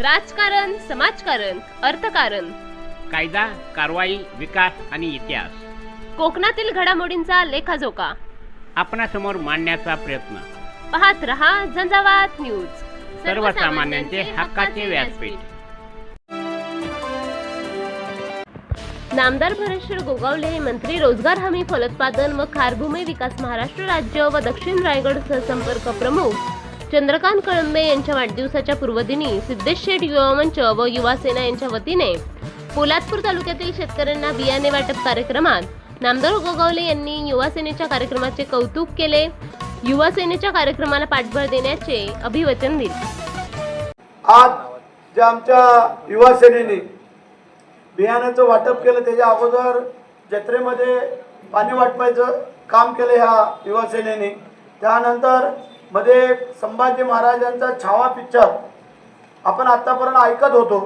राजकारण समाजकारण अर्थकारण. कायदा कारवाई विकास आणि इतिहास. कोकणातील घडामोडींचा लेखाजोखा. आपणासमोर मांडण्याचा प्रयत्न. पाहत रहा झंझावात न्यूज. सर्वसामान्यांचे हक्काचे व्यासपीठ. नामदार भरेश्वर गोगावले मंत्री रोजगार हमी फलोत्पादन व खारभूमी विकास महाराष्ट्र राज्य व दक्षिण रायगड सहसंपर्क प्रमुख. चंद्रकांत कळंबे यांच्या वाढदिवसाच्या पूर्वदिनी सिद्धेश शेठ युवा मंच व युवा सेना यांच्या वतीने पोलादपूर तालुक्यातील शेतकऱ्यांना बियाणे वाटप कार्यक्रमात नामदार गोगावले यांनी युवा सेनेच्या कार्यक्रमाचे कौतुक केले. युवा सेनेच्या कार्यक्रमाला पाठबळ देण्याचे अभिवचन दिले. आज ज्या आमच्या युवा सेनेने बियाण्याचं वाटप केलं त्याच्या अगोदर जत्रेमध्ये पाणी वाटपायचं काम केलं ह्या युवा सेनेने. त्यानंतर मध्ये संभाजी महाराजांचा छावा पिक्चर आपण आत्तापर्यंत ऐकत होतो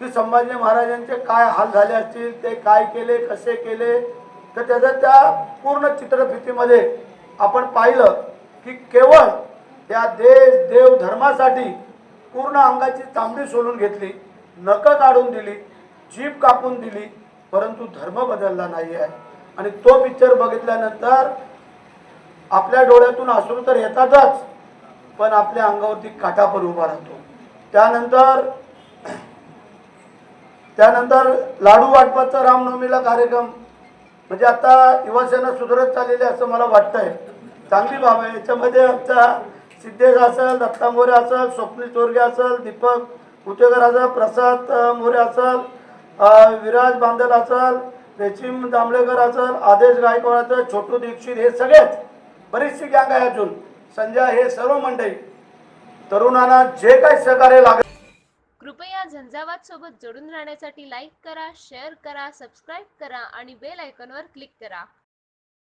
की संभाजी महाराजांचे काय हाल झाले असतील ते काय केले कसे केले? तर त्याचं त्या पूर्ण चित्रफितीमध्ये आपण पाहिलं की केवळ या देश देव धर्मासाठी पूर्ण अंगाची चांबडी सोलून घेतली नकं काढून दिली जीभ कापून दिली परंतु धर्म बदलला नाही आहे. आणि तो पिक्चर बघितल्यानंतर आपल्या डोळ्यातून अश्रू तर येतातच. पण आपल्या अंगावरती काटापर उभा राहतो. त्यानंतर त्यानंतर लाडू वाटपाचा रामनवमीला कार्यक्रम. म्हणजे आता युवासेना सुधारत चाललेली आहे असं मला वाटतंय. चांगली बाब आहे. याच्यामध्ये आमचा सिद्धेश असेल दत्ता मोरे असेल स्वप्नील चोरगे असेल दीपक उचेकर असेल प्रसाद मोरे असेल विराज बांदल असेल रेशीम दामलेकर असेल आदेश गायकवाड असेल छोटू दीक्षित हे सगळेच बरीचशी गँग आहे अजून. संजय हे सर्व मंडळी तरुणांना जे काही सहकार्य लागेल. कृपया झंझावात सोबत जोडून राहण्यासाठी लाईक करा शेअर करा सबस्क्राईब करा आणि बेल आयकॉनवर क्लिक करा.